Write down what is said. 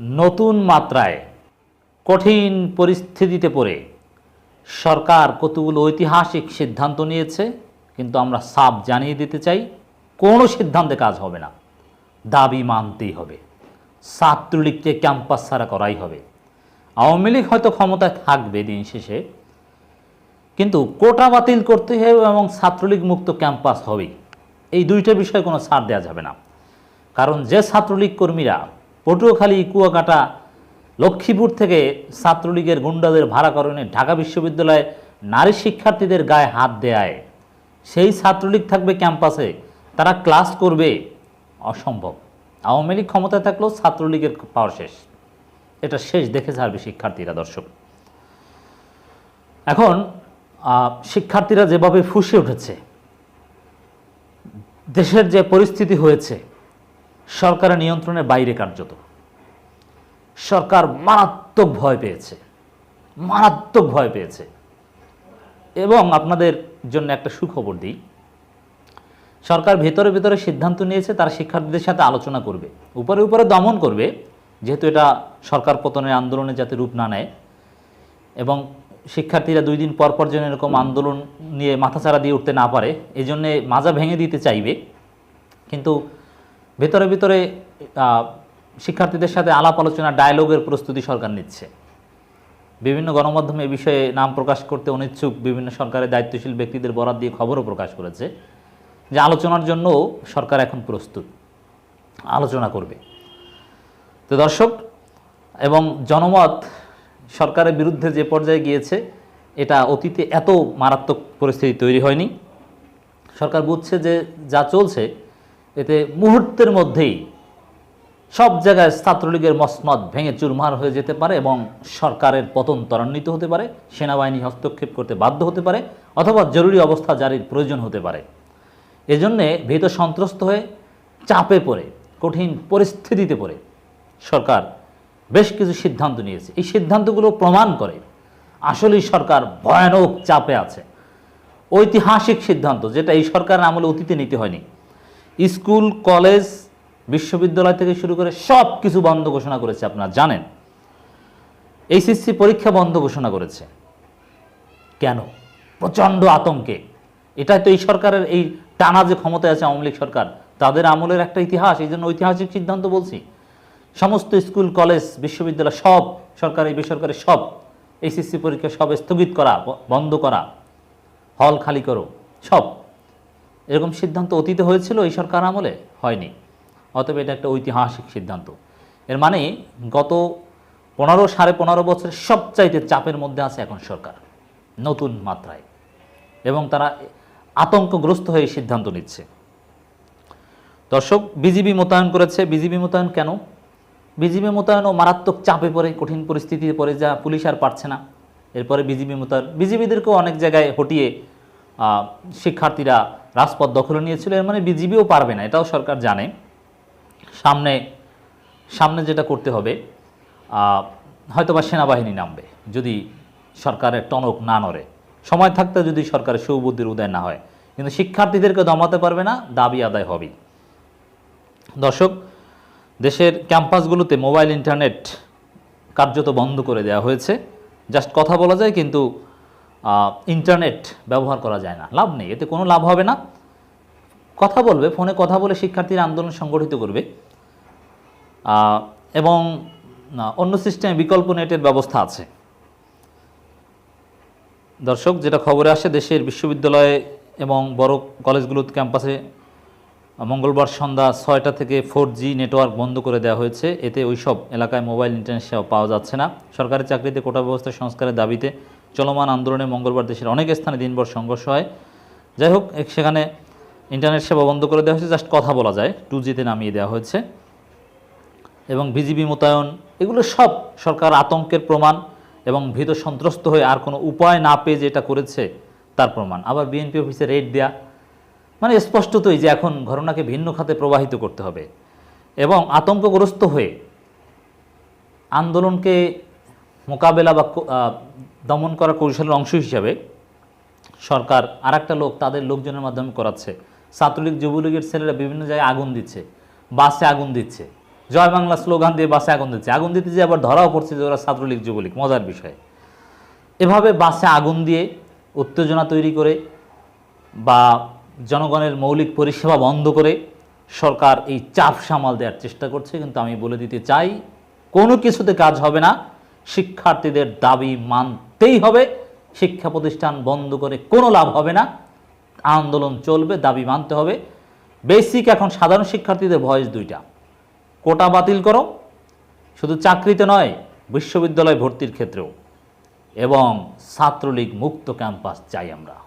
নতুন মাত্রায় কঠিন পরিস্থিতিতে পড়ে সরকার কতগুলো ঐতিহাসিক সিদ্ধান্ত নিয়েছে, কিন্তু আমরা সাপ জানিয়ে দিতে চাই, কোনো সিদ্ধান্তে কাজ হবে না। দাবি মানতেই হবে। ছাত্রলীগকে ক্যাম্পাস ছাড়া করাই হবে। আওয়ামী লীগ হয়তো ক্ষমতায় থাকবে দিন শেষে, কিন্তু কোটা বাতিল করতে হবে এবং ছাত্রলীগ মুক্ত ক্যাম্পাস হবেই। এই দুইটা বিষয়ে কোনো ছাড় দেওয়া যাবে না। কারণ যে ছাত্রলীগ কর্মীরা পটুয়াখালী, কুয়াকাটা, লক্ষ্মীপুর থেকে ছাত্রলীগের গুন্ডাদের ভাড়াকরণে ঢাকা বিশ্ববিদ্যালয়ে নারী শিক্ষার্থীদের গায়ে হাত দেয় সেই ছাত্রলীগ থাকবে ক্যাম্পাসে। তারা ক্লাস করবে। অসম্ভব। আওয়ামী লীগ ক্ষমতায় থাকলেও ছাত্রলীগের পাওয়ার শেষ। এটা শেষ দেখে ছাড়বে শিক্ষার্থীরা, দর্শক। এখন শিক্ষার্থীরা যেভাবে ফুসে উঠেছে, দেশের যে পরিস্থিতি হয়েছে সরকারের নিয়ন্ত্রণের বাইরে কার্যত। সরকার মারাত্মক ভয় পেয়েছে। মারাত্মক ভয় পেয়েছে। এবং আপনাদের জন্য একটা সুখবর দিই। সরকার ভেতরে ভেতরে সিদ্ধান্ত নিয়েছে, তারা শিক্ষার্থীদের সাথে আলোচনা করবে। উপরে উপরে দমন করবে, যেহেতু এটা সরকার পতনের আন্দোলনে যাতে রূপ না নেয়। এবং শিক্ষার্থীরা দুই দিন পর পর যেন এরকম আন্দোলন নিয়ে মাথাচাড়া দিয়ে উঠতে না পারে এই জন্যে মাজা ভেঙে দিতে চাইবে। কিন্তু ভেতরে ভিতরে শিক্ষার্থীদের সাথে আলাপ আলোচনা ডায়ালগের প্রস্তুতি সরকার নিচ্ছে। বিভিন্ন গণমাধ্যমে এ বিষয়ে নাম প্রকাশ করতে অনিচ্ছুক বিভিন্ন সরকারের দায়িত্বশীল ব্যক্তিদের বরাদ দিয়ে খবরও প্রকাশ করেছে যে আলোচনার জন্য সরকার এখন প্রস্তুত, আলোচনা করবে। তো দর্শক, এবং জনমত সরকারের বিরুদ্ধে যে পর্যায়ে গিয়েছে, এটা অতীতে এত মারাত্মক পরিস্থিতি তৈরি হয়নি। সরকার বুঝছে যে যা চলছে এতে মুহূর্তের মধ্যেই সব জায়গায় ছাত্রলীগের মসনদ ভেঙে চুরমার হয়ে যেতে পারে এবং সরকারের পতন ত্বরান্বিত হতে পারে, সেনাবাহিনী হস্তক্ষেপ করতে বাধ্য হতে পারে, অথবা জরুরি অবস্থা জারির প্রয়োজন হতে পারে। এজন্যে ভীত সন্ত্রস্ত হয়ে চাপে পড়ে, কঠিন পরিস্থিতিতে পড়ে সরকার বেশ কিছু সিদ্ধান্ত নিয়েছে। এই সিদ্ধান্তগুলো প্রমাণ করে আসলেই সরকার ভয়ানক চাপে আছে। ঐতিহাসিক সিদ্ধান্ত, যেটা এই সরকারের আমলে অতীতে নিতে হয়নি। স্কুল, কলেজ, বিশ্ববিদ্যালয় থেকে শুরু করে সব কিছু বন্ধ ঘোষণা করেছে আপনারা জানেন। এইচএসসি পরীক্ষা বন্ধ ঘোষণা করেছে। কেন? প্রচণ্ড আতঙ্কে। এটা তো এই সরকারের এই টানা যে ক্ষমতায় আছে আওয়ামী লীগ সরকার, তাদের আমলের একটা ইতিহাস, এই জন্য ঐতিহাসিক সিদ্ধান্ত বলছি। সমস্ত স্কুল, কলেজ, বিশ্ববিদ্যালয় সব, সরকারি, বেসরকারি সব, এইচএসসি পরীক্ষা সব স্থগিত করা বন্ধ করা, হল খালি করো, সব। এরকম সিদ্ধান্ত অতীতে হয়েছিল, এই সরকার আমলে হয়নি। অতএব এটা একটা ঐতিহাসিক সিদ্ধান্ত। এর মানে গত পনেরো, সাড়ে পনেরো বছরের সবচাইতে চাপের মধ্যে আছে এখন সরকার, নতুন মাত্রায়। এবং তারা আতঙ্কগ্রস্ত হয়ে সিদ্ধান্ত নিচ্ছে। দর্শক, বিজিবি মোতায়েন করেছে। বিজিবি মোতায়েন কেন? বিজিবি মোতায়েনও মারাত্মক চাপে পড়ে, কঠিন পরিস্থিতিতে পড়ে, যা পুলিশ আর পারছে না। এরপরে বিজিবি মোতায়েন, বিজিবিদেরকেও অনেক জায়গায় হটিয়ে শিক্ষার্থীরা রাজপথ দখলে নিয়েছিল, এর মানে বিজিবিও পারবে না, এটাও সরকার জানে। সামনে সামনে যেটা করতে হবে হয়তোবা সেনাবাহিনী নামবে, যদি সরকারের টনক না নড়ে। সময় থাকতে যদি সরকারের সুবুদ্ধির উদয় না হয়, কিন্তু শিক্ষার্থীদেরকে দমাতে পারবে না, দাবি আদায় হবেই। দর্শক, দেশের ক্যাম্পাসগুলোতে মোবাইল, ইন্টারনেট কার্যত বন্ধ করে দেওয়া হয়েছে। জাস্ট কথা বলা যায়, কিন্তু ইন্টারনেট ব্যবহার করা যায় না। লাভ নেই, এতে কোনো লাভ হবে না। কথা বলবে, ফোনে কথা বলে শিক্ষার্থীরা আন্দোলন সংগঠিত করবে। এবং অন্য সিস্টেমে বিকল্প নেটের ব্যবস্থা আছে। দর্শক, যেটা খবরে আসে, দেশের বিশ্ববিদ্যালয়ে এবং বড় কলেজগুলোর ক্যাম্পাসে মঙ্গলবার সন্ধ্যা ছয়টা থেকে ফোর জি নেটওয়ার্ক বন্ধ করে দেওয়া হয়েছে। এতে ওইসব এলাকায় মোবাইল ইন্টারনেট সেবা পাওয়া যাচ্ছে না। সরকারি চাকরিতে কোটা ব্যবস্থা সংস্কারের দাবিতে চলমান আন্দোলনে মঙ্গলবার দেশের অনেক স্থানে দিনভর সংঘর্ষ হয়। যাই হোক সেখানে ইন্টারনেট সেবা বন্ধ করে দেওয়া হয়েছে। জাস্ট কথা বলা যায় টু জিতে নামিয়ে দেওয়া হয়েছে। এবং বিজিবি মোতায়েন, এগুলো সব সরকার আতঙ্কের প্রমাণ এবং ভীত সন্ত্রস্ত হয়ে আর কোনো উপায় না পেয়ে যেটা করেছে, তার প্রমাণ। আবার বিএনপি অফিসে রেড দেয়া মানে স্পষ্টতই যে এখন ঘটনাকে ভিন্ন খাতে প্রবাহিত করতে হবে। এবং আতঙ্কগ্রস্ত হয়ে আন্দোলনকে মোকাবেলা বা দমন করার কৌশলের অংশ হিসাবে সরকার আর লোক তাদের লোকজনের মাধ্যমে করাচ্ছে। ছাত্রলীগ, যুবলীগের ছেলেরা বিভিন্ন জায়গায় আগুন দিচ্ছে। বাসে আগুন দিচ্ছে। জয় বাংলা স্লোগান দিয়ে বাসে আগুন দিচ্ছে। আগুন দিতে যে আবার ধরাও পড়ছে যে ওরা ছাত্রলীগ, যুবলীগ, মজার বিষয়। এভাবে বাসে আগুন দিয়ে উত্তেজনা তৈরি করে বা জনগণের মৌলিক পরিষেবা বন্ধ করে সরকার এই চাপ সামাল দেওয়ার চেষ্টা করছে। কিন্তু আমি বলে দিতে চাই, কোনো কিছুতে কাজ হবে না। শিক্ষার্থীদের দাবি মানতেই হবে। শিক্ষা প্রতিষ্ঠান বন্ধ করে কোনো লাভ হবে না। আন্দোলন চলবে, দাবি মানতে হবে। বেসিক এখন সাধারণ শিক্ষার্থীদের ভয়েস দুইটা। কোটা বাতিল করো, শুধু চাকরিতে নয়, বিশ্ববিদ্যালয় ভর্তির ক্ষেত্রেও। এবং ছাত্রলীগ মুক্ত ক্যাম্পাস চাই আমরা।